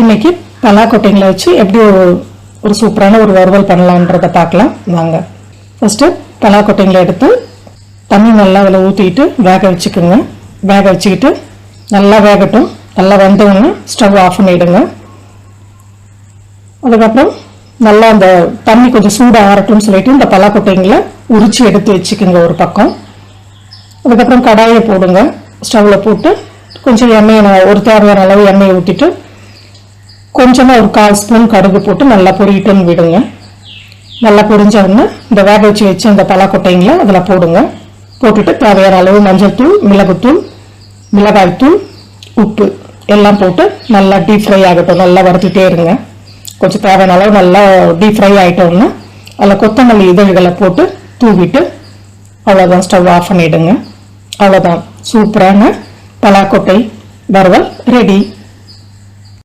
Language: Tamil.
இன்னைக்கு பலாக்கொட்டைங்களை வச்சு எப்படி ஒரு ஒரு சூப்பரான ஒரு வறுவல் பண்ணலான்றத பார்க்கலாம். வாங்க. ஃபஸ்ட்டு பலாக்கொட்டைங்களை எடுத்து தண்ணி நல்லா அதில் ஊற்றிட்டு வேக வச்சுக்கோங்க. வேக வச்சுக்கிட்டு நல்லா வேகட்டும். நல்லா வெந்தவுடனே ஸ்டவ் ஆஃப் பண்ணிவிடுங்க அதுக்கப்புறம் நல்லா அந்த தண்ணி கொஞ்சம் சூடாக ஆறட்டும்னு சொல்லிட்டு இந்த பலாக்கொட்டைங்களை உரிச்சு எடுத்து வச்சுக்கோங்க ஒரு பக்கம். அதுக்கப்புறம் கடாயை போடுங்க. ஸ்டவ்வில் போட்டு கொஞ்சம் எண்ணெயை ஒரு தேவையான அளவு எண்ணெயை ஊற்றிட்டு கொஞ்சமாக ஒரு கால் ஸ்பூன் கடுகு போட்டு நல்லா பொரியட்டுன்னு விடுங்க. நல்லா பொரிஞ்ச உடனே இந்த வேக வச்சு வச்சு அந்த பலாக்கொட்டைங்களை அதில் போடுங்க. போட்டுட்டு தேவையான அளவு மஞ்சள் தூள் மிளகுத்தூள் மிளகாய் தூள் உப்பு எல்லாம் போட்டு நல்லா டீப் ஃப்ரை ஆகட்டும். நல்லா வறுத்துட்டே இருங்க. கொஞ்சம் தேவையான அளவு நல்லா டீப் ஃப்ரை ஆகிட்டோன்னா அதில் கொத்தமல்லி இதழ்களை போட்டு தூவிட்டு அவ்வளோதான் ஸ்டவ் ஆஃப் பண்ணிவிடுங்க அவ்வளோதான் சூப்பரான பலாக்கொட்டை வறுவல் ரெடி